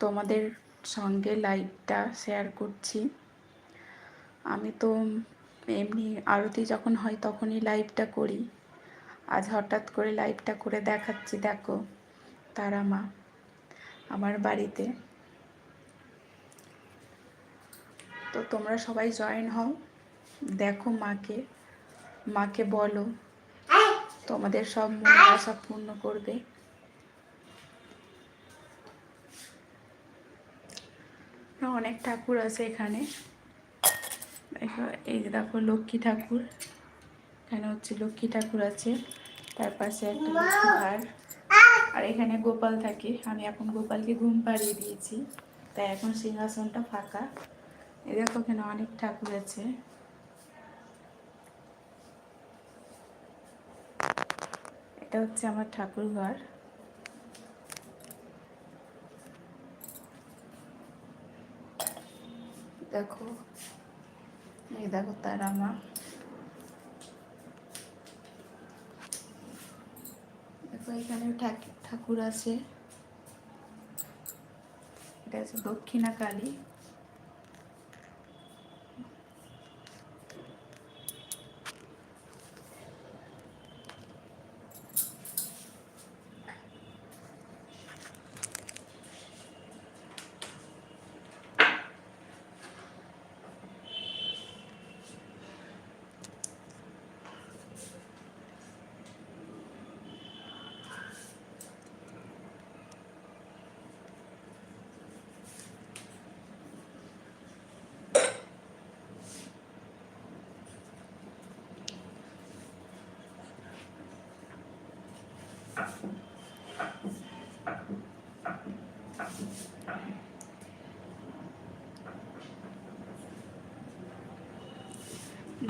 তোমাদের সঙ্গে লাইভটা শেয়ার করছি। আমি তো এমনি আরতি যখন হয় তখনই লাইভটা করি। আজ হঠাৎ করে লাইভটা করে দেখাচ্ছি দেখো। তারা মা আমার বাড়িতে। তো তোমরা সবাই জয়েন হও দেখো মাকে। মাকে বলো তোমাদের সব মনে আশা পূর্ণ করবে। অনেক ঠাকুর আছে এখানে। দেখো, এই যে দেখো লক্ষ্মী ঠাকুর। এখানে হচ্ছে লক্ষ্মী ঠাকুর আছে, তার পাশে একটা ভার। আর এখানে গোপাল থাকে। আমি এখন গোপালকে ঘুম পাড়িয়ে দিয়েছি, তাই এখন সিংহাসনটা ফাঁকা। এই দেখো এখানে অনেক ঠাকুর আছে। এটা হচ্ছে আমার ঠাকুর ঘর দেখো। এই দেখো তারা মা দেখো এখানে ঠাকুর আছে। এটা হচ্ছে দক্ষিণা কালী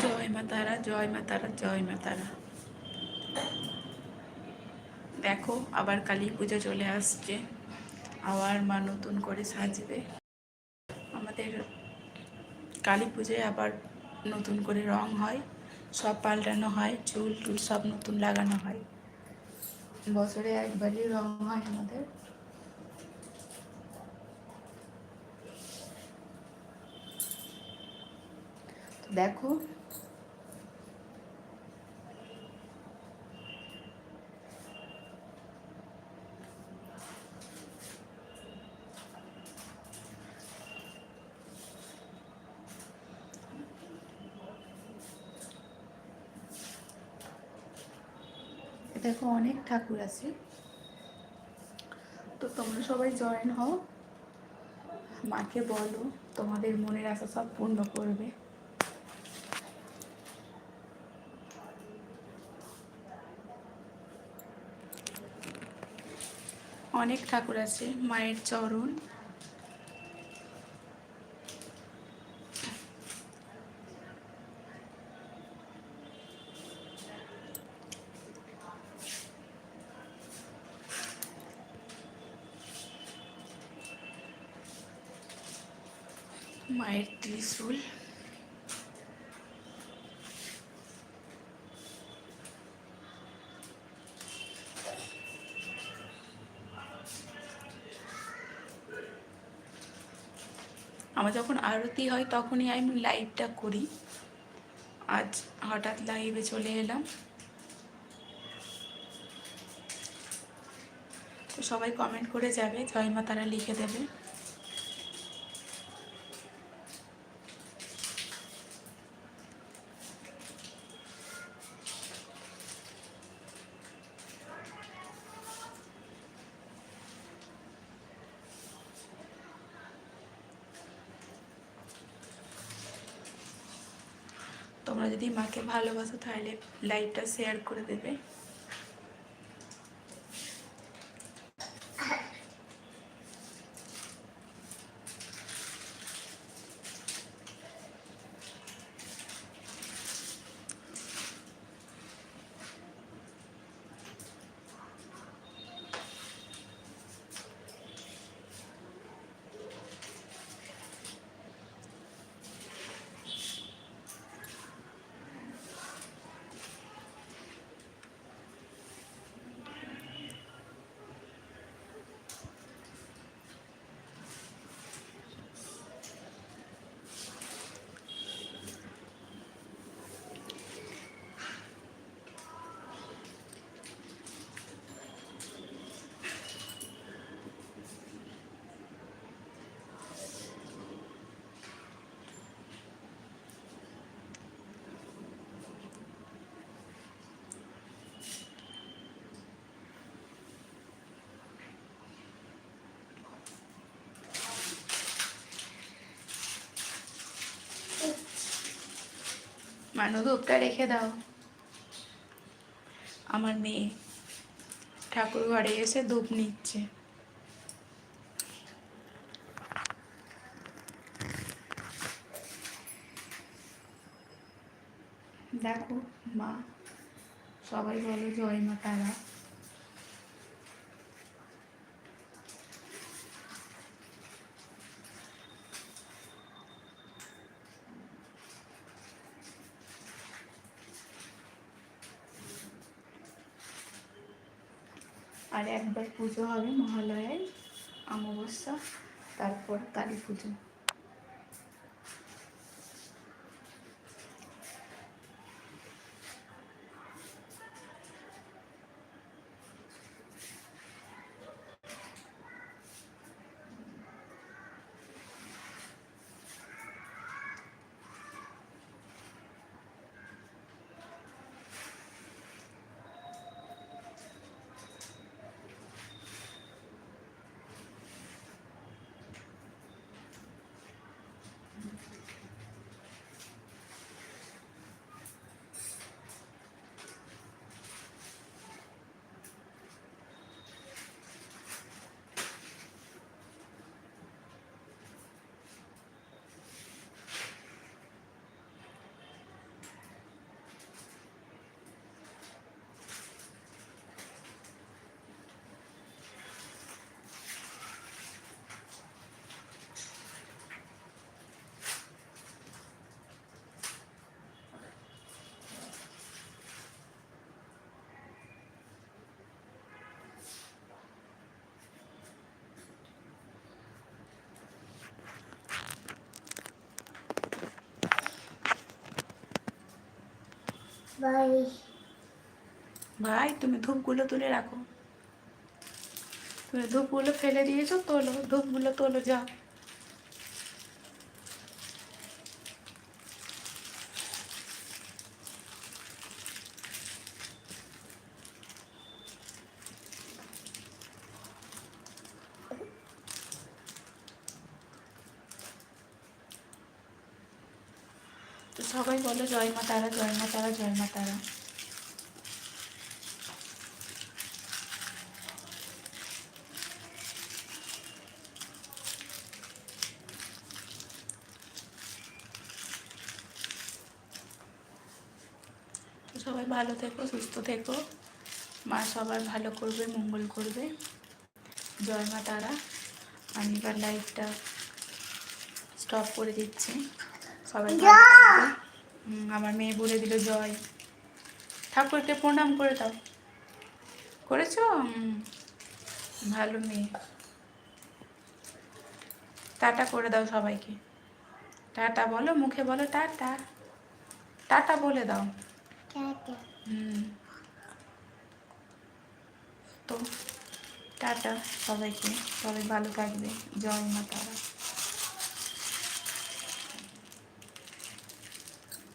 জয় মা তারা, জয় মা তারা, জয় মা তারা। দেখো, আবার কালী পুজো চলে আসছে। আবার মা নতুন করে সাজবে। আমাদের কালী পুজোয় আবার নতুন করে রং হয়, সব পাল্টানো হয় চুল টুল সব নতুন লাগানো হয়। বছরে একবারই রং হয় আমাদের দেখো দেখো অনেক ঠাকুর আছে। তো তোমরা সবাই জয়েন হও। মাকে বলো, তোমাদের মনের আশা সব পূর্ণ করবে। অনেক ঠাকুর আছে, মায়ের চরণ। মায়ের ত্রিশূল আমার যখন আরতি হয়, তখনই আমি লাইভটা করি। আজ হঠাৎ লাইভে চলে এলাম। তো সবাই কমেন্ট করে যাবে, জয় মা তারা লিখে দেবে। তোমরা যদি মাকে ভালোবাসো তাহলে লাইভটা শেয়ার করে দেবে। মানু ধূপটা রেখে দাও। আমার মেয়ে ঠাকুর ঘরে এসে ধূপ নিচ্ছে। দেখো মা, সবাই বলো জয় মা তারা। আর একবার পুজো হবে মহালয়ায় অমাবস্যা তারপর কালী পুজো। বাই ভাই তুমি ধূপগুলো তুলে রাখো। তুমি ধূপগুলো ফেলে দিয়েছ তোলো ধূপগুলো তোলো যাও। সবাই বলো, জয় মা তারা, জয় মা তারা, জয় মা তারা। সবাই ভালো থেকো, সুস্থ থেকো। মা সবার ভালো করবে, মঙ্গল করবে। জয় মা তারা। আমি এবার লাইভটা স্টপ করে দিচ্ছি। সবাই আমার মেয়ে বলে দিল জয়। ঠাকুরকে প্রণাম করে দাও। করেছ? ভালো মেয়ে। টাটা করে দাও সবাইকে। টাটা বলো মুখে বলো টাটা। টাটা বলে দাও। হুম। তো টাটা সবাইকে। সবাই ভালো থাকবে। জয় মা তারা।